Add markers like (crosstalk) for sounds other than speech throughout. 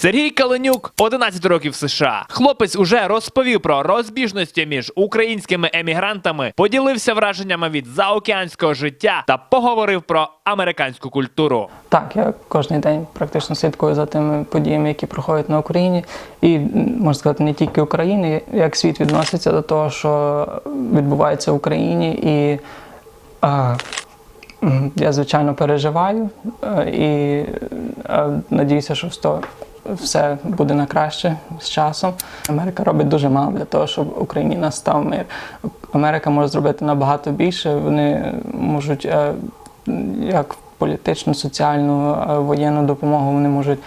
Сергій Каленюк 11 років США. Хлопець уже розповів про розбіжності між українськими емігрантами, поділився враженнями від заокеанського життя та поговорив про американську культуру. Так, я кожен день практично слідкую за тими подіями, які проходять на Україні. І можна сказати, не тільки України, як світ відноситься до того, що відбувається в Україні. І а, я, звичайно, переживаю е, і е, надіюся, що сто- все буде на краще з часом. Америка робить дуже мало для того, щоб в Україні настав мир. Америка може зробити набагато більше. Вони можуть е, як політичну, соціальну, е, воєнну допомогу вони можуть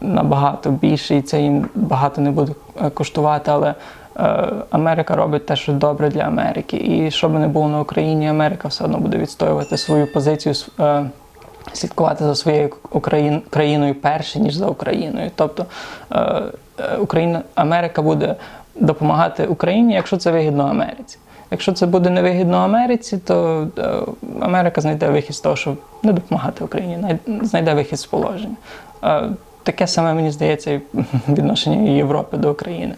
набагато більше, і це їм багато не буде е, коштувати. Але Америка робить те, що добре для Америки. І що би не було на Україні, Америка все одно буде відстоювати свою позицію. Слідкувати за своєю Україн, країною перше, ніж за Україною. Тобто е, е, Україна, Америка буде допомагати Україні, якщо це вигідно Америці. Якщо це буде невигідно Америці, то е, Америка знайде вихід з того, щоб не допомагати Україні, най- знайде вихід з положення. Таке саме мені здається (laughs) відношення Європи до України.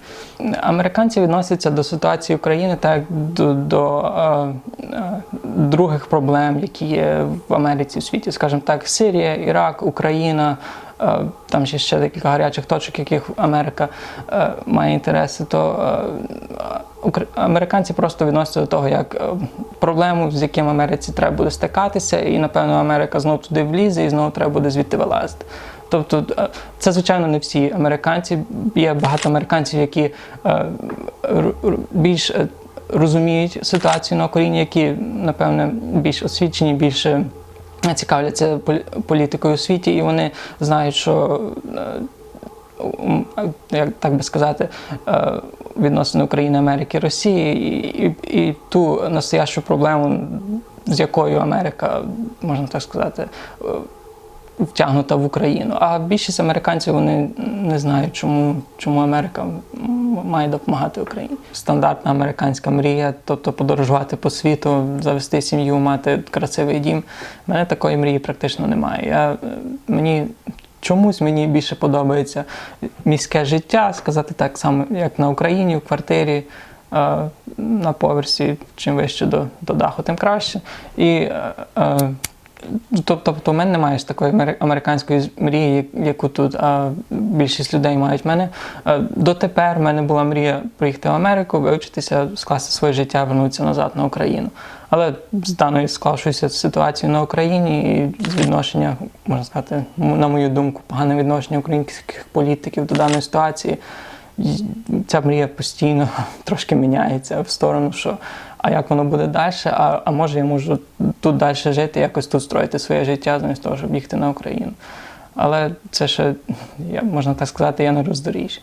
Американці відносяться до ситуації України так до, до е, е, других проблем, які є в Америці в світі, скажімо так, Сирія, Ірак, Україна. е, Там ще ще декілька гарячих точок, яких Америка е, має інтереси, то е, американці просто відносяться до того, як е, проблему, з яким Америці треба буде стикатися, і напевно Америка знову туди влізе і знову треба буде звідти вилазити. Тобто, е, це звичайно не всі американці. Є багато американців, які е, більш е, розуміють ситуацію на Україні, які напевне більш освічені, більше цікавляться полі- політикою у світі, і вони знають, що як так би сказати, відносини України, Америки, Росії і, і, і ту настоящу проблему, з якою Америка, можна так сказати, втягнута в Україну. А більшість американців вони не знають, чому, чому Америка має допомагати Україні. Стандартна американська мрія, тобто подорожувати по світу, завести сім'ю, мати красивий дім. У мене такої мрії практично немає. Я, е, мені Чомусь мені більше подобається міське життя, сказати так само, як на Україні, в квартирі, е, на поверсі, чим вище до, до даху, тим краще. І е, е, Тобто, тобто, у мене немає такої американської мрії, яку тут а, більшість людей мають. В мене е, дотепер в мене була мрія приїхати в Америку, вивчитися, скласти своє життя, вернутися назад на Україну. Але з даною склавшоюся ситуацією на Україні і відношення, можна сказати, на мою думку, погане відношення українських політиків до даної ситуації. Ця мрія постійно (laughs) трошки міняється в сторону, що а як воно буде далі, а, а може я можу тут далі жити, якось тут строїти своє життя, замість того, щоб їхати на Україну. Але це ще, можна так сказати, я на роздоріжжі.